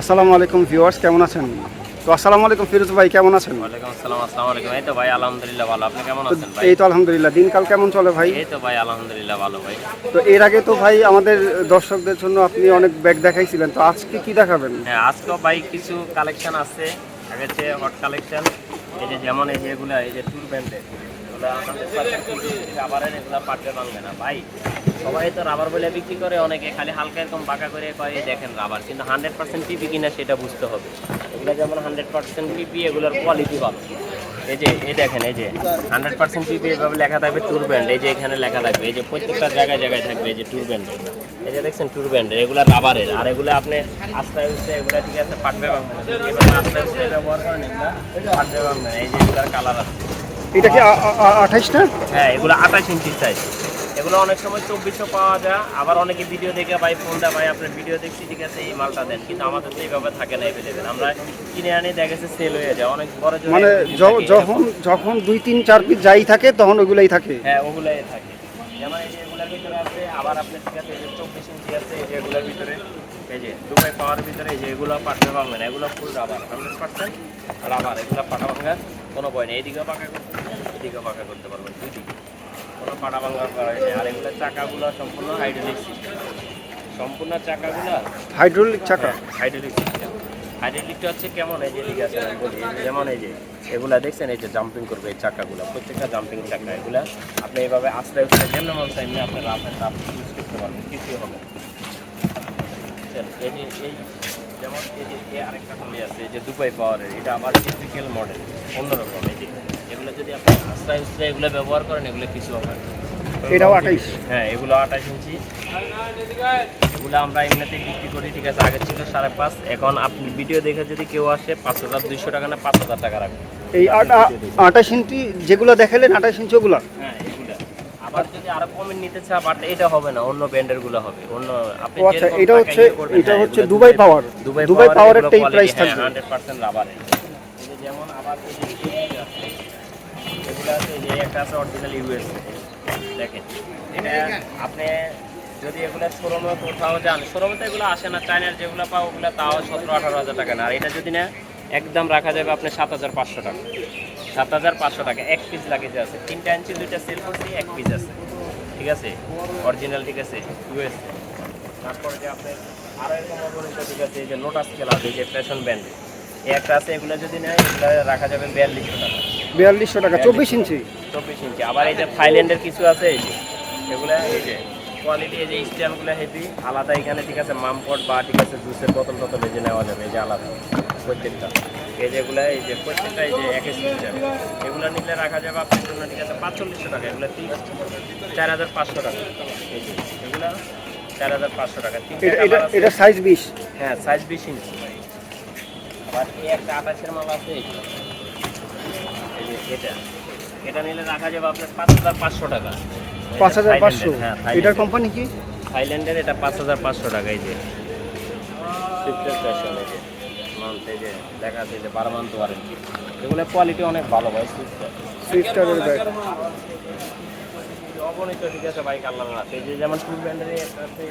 আসসালামু আলাইকুম ভিউয়ার্স কেমন আছেন? তো আসসালামু আলাইকুম ফিরোজ ভাই কেমন আছেন? ওয়ালাইকুম আসসালাম আসসালামু আলাইকুম। এই তো ভাই আলহামদুলিল্লাহ ভালো। আপনি কেমন আছেন ভাই? এই তো আলহামদুলিল্লাহ। দিনকাল কেমন চলে ভাই? এই তো ভাই আলহামদুলিল্লাহ ভালো ভাই। তো এর আগে তো ভাই আমাদের দর্শকদের জন্য আপনি অনেক ব্যাগ দেখাইছিলেন। তো আজকে কি দেখাবেন? হ্যাঁ আজকেও ভাই কিছু কালেকশন আছে। চেয়ে হট কালেকশন এই যে যেমন এই যে এগুলা এই যে ট্যুর ব্যান্ডের রাবারের এগুলা পাটবে ভাঙবে না। ভাই, সবাই তো রাবার বলে বিক্রি করে, অনেকে খালি হালকা এরকম বাঁকা করে কয় দেখেন রাবার কিন্তু হান্ড্রেড পার্সেন্ট পিপি কিনা সেটা বুঝতে হবে। এগুলো যেমন হান্ড্রেড পার্সেন্ট পিপি এগুলোর কোয়ালিটি ভালো। এই যে, এই দেখেন, এই যে হান্ড্রেড পার্সেন্ট পিপি এভাবে লেখা থাকবে ট্যুর ব্যান্ড এই যে, এখানে লেখা থাকবে, এই যে, প্রত্যেকটা জায়গায় জায়গায় থাকবে এই যে ট্যুর ব্যান্ড এই যে দেখছেন ট্যুর ব্যান্ড এগুলো রাবারের আর এগুলো আপনি আস্তে আস্তে এগুলো ঠিক আছে পাটবে এভাবে আস্তে আস্তে ব্যবহার করেন এগুলো পাটবে না। এই যে, এগুলোর কালার আছে। এটা কি আঠাইশটা হ্যাঁ এগুলো আঠাশ ইঞ্চি সাইজ এগুলো অনেক সময় চব্বিশশো পাওয়া যায়। আবার অনেকে ভিডিও দেখে ভাই ফোন দেয় ভাই আপনার ভিডিও দেখছি ঠিক আছে এই মালটা দেন। কিন্তু আমাদের তো এইভাবে থাকে না এভেলেবেল আমরা কিনে আনি দেখা গেছে সেল হয়ে যায়। অনেক বড় জোরে মানে যখন যখন দুই তিন চার পিস যাই থাকে তখন ওগুলাই থাকে। হ্যাঁ ওগুলাই থাকে। যেমন এই যে এগুলোর ভিতরে আছে আবার আপনার ঠিক আছে এই যে চব্বিশ ইঞ্চি আছে এই যে এগুলোর ভিতরে এই যে দুবাই পাওয়ার ভিতরে এই যে এগুলো পাঠতে পারবেন এগুলো full rubber hundred percent rubber এগুলো ভাঙার কোনো ভয় নেই। এইদিকেও পাকা এদিকেও পাকা করতে পারবেন দুই দিকে। কোনো পাটা ভাঙার করা হয়নি আর এগুলো চাকাগুলো সম্পূর্ণ হাইড্রোলিক সিস্টেম সম্পূর্ণ চাকাগুলো হাইড্রোলিক চাকা? হাইড্রোলিক সিস্টেম হাইড্রোলিকটা হচ্ছে কেমন? এই যে এদিকে আছে আমি বলি যেমন এই যে এগুলা দেখছেন এই যে জাম্পিং করবে এই চাকাগুলো প্রত্যেকটা জাম্পিং চাকা এগুলা আপনি এইভাবে আস্তে আস্তে যেমন মন চাইলে আপনি রাফের রাফ ইউজ করতে পারবেন কিছুই হবে। এই যে এই যেমন এই যে আরেকটা আছে এই যে দুবাই পাওয়ারের এটা আবার ফিজিক্যাল মডেল অন্যরকম এই যে। এগুলো যদি আপনি আস্তে আস্তে এগুলো ব্যবহার করেন এগুলো কিছু হবে এটাও 28 হ্যাঁ এগুলো আঠাশ ইঞ্চি। এগুলো আমরা এমনিতে বিক্রি করি ঠিক আছে? আগে ছিল সাড়ে পাঁচ এখন আপনি ভিডিও দেখে যদি কেউ আসে পাঁচ হাজার দুইশো টাকা না পাঁচ হাজার টাকা রাখবে। এই আঠাশ ইঞ্চি যেগুলো দেখালেন আঠাশ ইঞ্চি ওগুলা? হ্যাঁ আবার যদি আরও কমে নিতে চান বাট এটা হবে না অন্য ব্র্যান্ডেরগুলো হবে। অন্য আপনি আচ্ছা এটা হচ্ছে এটা হ্যাঁ, হচ্ছে দুবাই পাওয়ার দুবাই প্রাইস থাকবে। যেমন আবার যদি এগুলো শোরুমে কোথাও যান, শোরুমে তো এগুলো আসে না যেগুলো পাও ওগুলো তাও সতেরো, আঠারো হাজার টাকা না। আর এটা যদি না একদম রাখা যাবে আপনি সাত হাজার পাঁচশো টাকা। সাত হাজার পাঁচশো টাকা, এক পিস লাগিয়ে আছে। তিনটা ইঞ্চি দুইটা সেল করছি, এক পিস আছে। ঠিক আছে? অরিজিনাল ঠিক আছে? ইউএস তারপরে যে আপনার আরও এরকম ঠিক আছে? যে লোটাস খেলা আছে যে ফ্যাশন ব্যান্ড একটা আছে, এগুলো যদি নেয়, এগুলো রাখা যাবে বিয়াল্লিশশো টাকা। বিয়াল্লিশশো টাকা চব্বিশ ইঞ্চি। চব্বিশ ইঞ্চি। আবার এই যে থাইল্যান্ডের কিছু আছে এই যে এগুলো এই যে কোয়ালিটি এই যে স্ট্যান্ডগুলো হেভি আলাদা এখানে ঠিক আছে মামপট বা ঠিক আছে জুসের বোতল টোতল এই যে নেওয়া যাবে এই যে আলাদা প্রত্যেকটা। এই যেগুলো এই যে প্রত্যেকটা এই যে সিস্টেম এগুলো নিলে রাখা যাবে আপনার জন্য ঠিক আছে পাঁচচল্লিশশো টাকা। এগুলো তিন চার হাজার পাঁচশো টাকা। এই যে এগুলো চার হাজার পাঁচশো টাকা। তিনটা এটা সাইজ বিশ। হ্যাঁ সাইজ বিশ ইঞ্চি। আবার এই একটা আঠাশের মাল আছে এই যে। এই যে এটা। এটা নিলে রাখা যাবে আপনার পাঁচ হাজার পাঁচশো টাকা। পাঁচ হাজার পাঁচশো? হ্যাঁ এটার কোম্পানি কি? থাইল্যান্ডের এটা পাঁচ হাজার পাঁচশো টাকা এই যে। সুইফটের ফ্যাশন এই যে। মান্থ এই যে দেখা যাচ্ছে যে বারো মান্থ ওয়ারেন্টি এগুলো কোয়ালিটি অনেক ভালো ভাই সুইফটের সুইফটারের ব্যাগ অগণিত ঠিক আছে বাইক আল্লাহ আছে এই যে যেমন টু ব্র্যান্ডের একটা আছে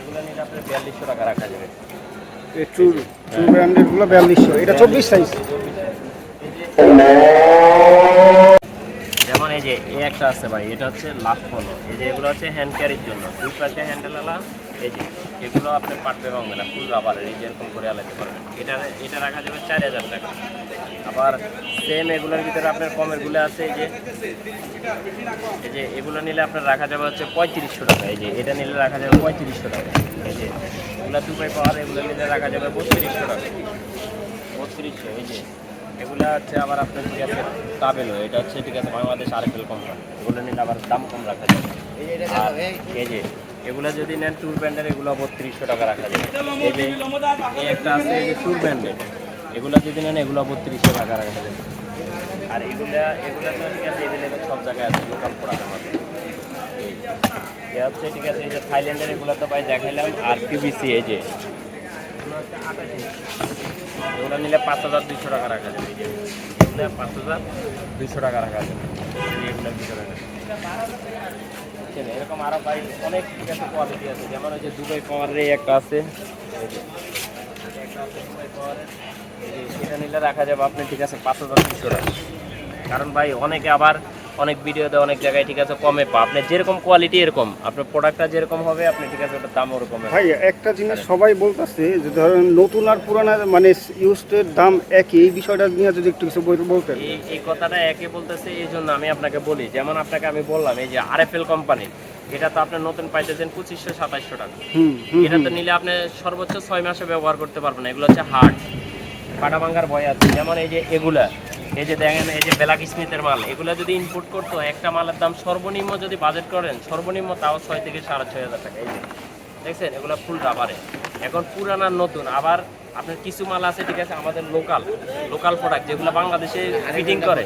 এগুলো নিলে আপনার বিয়াল্লিশশো টাকা রাখা যাবে। বিয়াল্লিশশো। এটা চব্বিশ সাইজ এই যে এই একটা আছে ভাই, এটা হচ্ছে লাভ ফলো এই যে এগুলো হচ্ছে হ্যান্ড ক্যারির জন্য। দুই পাশে হ্যান্ডেলওয়ালা এই যে এগুলো আপনি পাটবে ভাঙবে না ফুল রাবারের এই যেরকম করে আলাদা পারবেন এটা এটা রাখা যাবে চার হাজার টাকা। আবার সেম এগুলোর ভিতরে আপনার কমেরগুলো আছে, এই যে এই যে এগুলো নিলে আপনার রাখা যাবে হচ্ছে পঁয়ত্রিশশো টাকা। এই যে এটা নিলে রাখা যাবে পঁয়ত্রিশশো টাকা। এই যে এগুলো দুবাই পাওয়ার এগুলো নিলে রাখা যাবে বত্রিশশো টাকা বত্রিশশো এই যে এগুলা হচ্ছে আবার আপনার ঠিক আছে? তাবেলো, এটা হচ্ছে, ঠিক আছে, বাংলাদেশ আর আরএফএল কোম্পানি এগুলো নিলে আবার দাম কম রাখা যাবে আর এই এগুলো যদি নেন ট্যুর ব্যান্ডের এগুলো বত্রিশশো টাকা রাখা যাবে এই যে, এই একটা আছে, এই যে ট্যুর ব্যান্ডের এগুলো যদি নেন, এগুলো বত্রিশশো টাকা রাখা যাবে আর এগুলা, এগুলো তো ঠিক আছে এভেলেবেল সব জায়গায় আছে লোকাল প্রোডাক্টের মধ্যে এ হচ্ছে, ঠিক আছে, এই যে থাইল্যান্ডের এগুলো তো ভাই দেখাইলাম, আর পিবিসি এই যে। আঠাশ। এগুলো নিলে পাঁচ হাজার দুইশো টাকা রাখা যাবে। এগুলো পাঁচ হাজার দুইশো টাকা রাখা যাবে। এগুলোর ভিতরে। বুঝছেন? এরকম আরও বাইক অনেক কোয়ালিটি আছে যেমন ওই যে দুবাই পাওয়ারের একটা আছে। যে আছে দুবাই এটা নিলে রাখা যাবে। আপনি ঠিক আছে পাঁচ হাজার তিনশো টাকা। কারণ ভাই, অনেকে আবার অনেক ভিডিওতে অনেক জায়গায় ঠিক আছে কমে পা। আপনি যেরকম কোয়ালিটি এরকম। আপনার প্রোডাক্টটা যেরকম হবে আপনি ঠিক আছে ওটার দাম ওরকম ভাই একটা জিনিস সবাই বলতেছে যে ধরেন নতুন আর পুরানা মানে ইউজের দাম একই এই বিষয়টা নিয়ে যদি একটু কিছু বল- বলতেন। এই এই কথাটা একই বলতেছে এই জন্য আমি আপনাকে বলি যেমন আপনাকে আমি বললাম এই যে আর এফ এল কোম্পানির এটা তো আপনি নতুন পাইতেছেন পঁচিশশো সাতাশশো টাকা। এটা তো নিলে আপনি সর্বোচ্চ ছয় মাসে ব্যবহার করতে পারবেন এগুলো হচ্ছে হার্ড কাটা ভাঙ্গার ভয় আছে। যেমন এই যে এগুলা এই যে দেখেন, এই যে ব্ল্যাক স্মিথের মাল, এগুলো যদি ইনপুট করতো, একটা মালের দাম সর্বনিম্ন যদি বাজেট করেন, সর্বনিম্ন তাও ছয় থেকে সাড়ে ছয় হাজার টাকা। এই যে, দেখছেন, এগুলো ফুল রাবারে এখন পুরানার নতুন, আবার আপনার কিছু মাল আছে, ঠিক আছে, আমাদের লোকাল লোকাল প্রোডাক্ট যেগুলো বাংলাদেশে ফিটিং করে।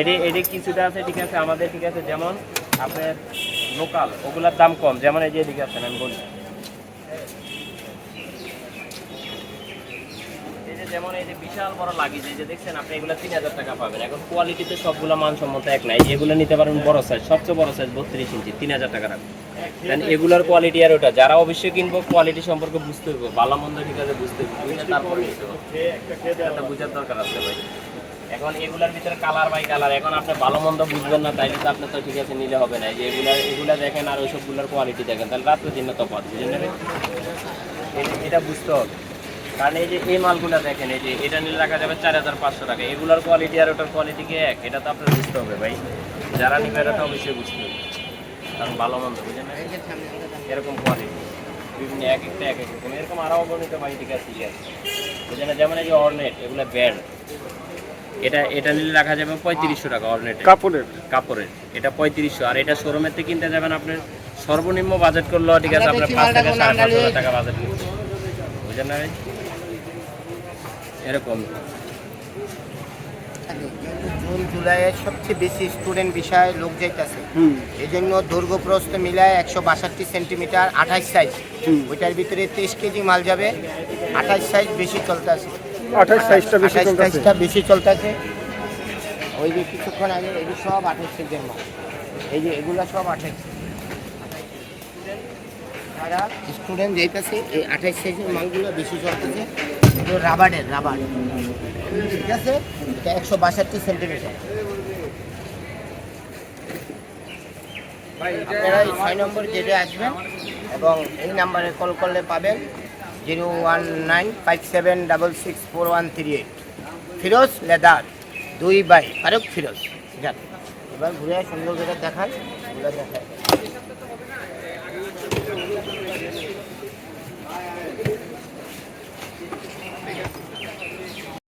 এডি এডি কিছুটা আছে, ঠিক আছে, আমাদের, ঠিক আছে, যেমন আপনার লোকাল ওগুলোর দাম কম, যেমন এই যে এদিকে আছেন, আমি বলি এই যে যেমন এই যে বিশাল বড় লাগিয়ে এই যে দেখছেন আপনি, এগুলো তিন হাজার টাকা পাবেন। এখন কোয়ালিটিতে সবগুলো মানসম্মত এক নাই। যেগুলো নিতে পারবেন বড় সাইজ সবচেয়ে বড় সাইজ বত্রিশ ইঞ্চি, তিন হাজার টাকা রাখবেন। এগুলোর কোয়ালিটি আর ওটা, যারা অবশ্যই কিনবো কোয়ালিটি সম্পর্কে বুঝতে হবে ভালো মন্দ ঠিক আছে, বুঝতে হবে। তারপরে বুঝার দরকার আছে ভাই। এখন এগুলার ভিতরে কালার বাই কালার এখন আপনি ভালো মন্দ বুঝবেন না, তাইলে তো আপনি তো ঠিক আছে, নিলে হবে না। যে এগুলা এগুলা দেখেন আর ওইসবগুলোর কোয়ালিটি দেখেন, তাহলে রাত্রে দিন তো এটা- এটা বুঝতে হবে। কারণ এই যে এই মালগুলো দেখেন এই যে এটা নিলে রাখা যাবে চার হাজার পাঁচশো টাকা। এগুলোর কোয়ালিটি আর ওটার কোয়ালিটি কি এক? এটা তো আপনার বুঝতে হবে ভাই। যারা নিবে এটা তো অবশ্যই বুঝতে হবে। কারণ ভালো মন্দ বুঝেন না? এরকম কোয়ালিটি বিভিন্ন এক একটা এক এক রকম। এরকম আরও অগণিত ভাই ঠিক আছে ঠিক আছে। বুঝেন না? যেমন এই যে অর্নেট এগুলো ব্যাড এটা এটা নিলে রাখা যাবে পঁয়ত্রিশশো টাকা অর্নেটে কাপড়ের? কাপড়ের। এটা পঁয়ত্রিশশো। আর এটা শোরুমের থেকে কিনতে যাবেন আপনার সর্বনিম্ন বাজেট করলেও ঠিক আছে আপনার পাঁচ থেকে সাড়ে পাঁচ হাজার টাকা বাজেট। বুঝলেন না ভাই? এরকম। জুন জুলাইয়ের সবচেয়ে বেশি স্টুডেন্ট বিষয়ে লোক যাইতেছে। এই জন্য দৈর্ঘ্য প্রস্থ মিলায় একশো বাষট্টি সেন্টিমিটার আঠাশ সাইজ ওইটার ভিতরে তেইশ কেজি মাল যাবে আঠাশ সাইজ বেশি চলতেছে। আঠাশ সাইজটা বেশি সাইজটা বেশি চলতেছে। ওই যে কিছুক্ষণ আগে এগুলো সব আঠাশ সাইজের মাল। এই যে এগুলো সব আঠাশ যারা স্টুডেন্ট যাইতেছে এই আঠাশ সাইজের মালগুলো বেশি চলতেছে। রাবারের, রাবার। ঠিক আছে? এটা একশো বাষট্টি সেন্টিমিটার। আপনারা এই ছয় নম্বর গেটে আসবেন এবং এই নাম্বারে কল করলে পাবেন zero one nine five seven double six four one three eight. Firoz leather, দুই বাই, ফারুক ফিরোজ। যাক এবার ঘুরে সুন্দর করে দেখান এগুলো দেখায়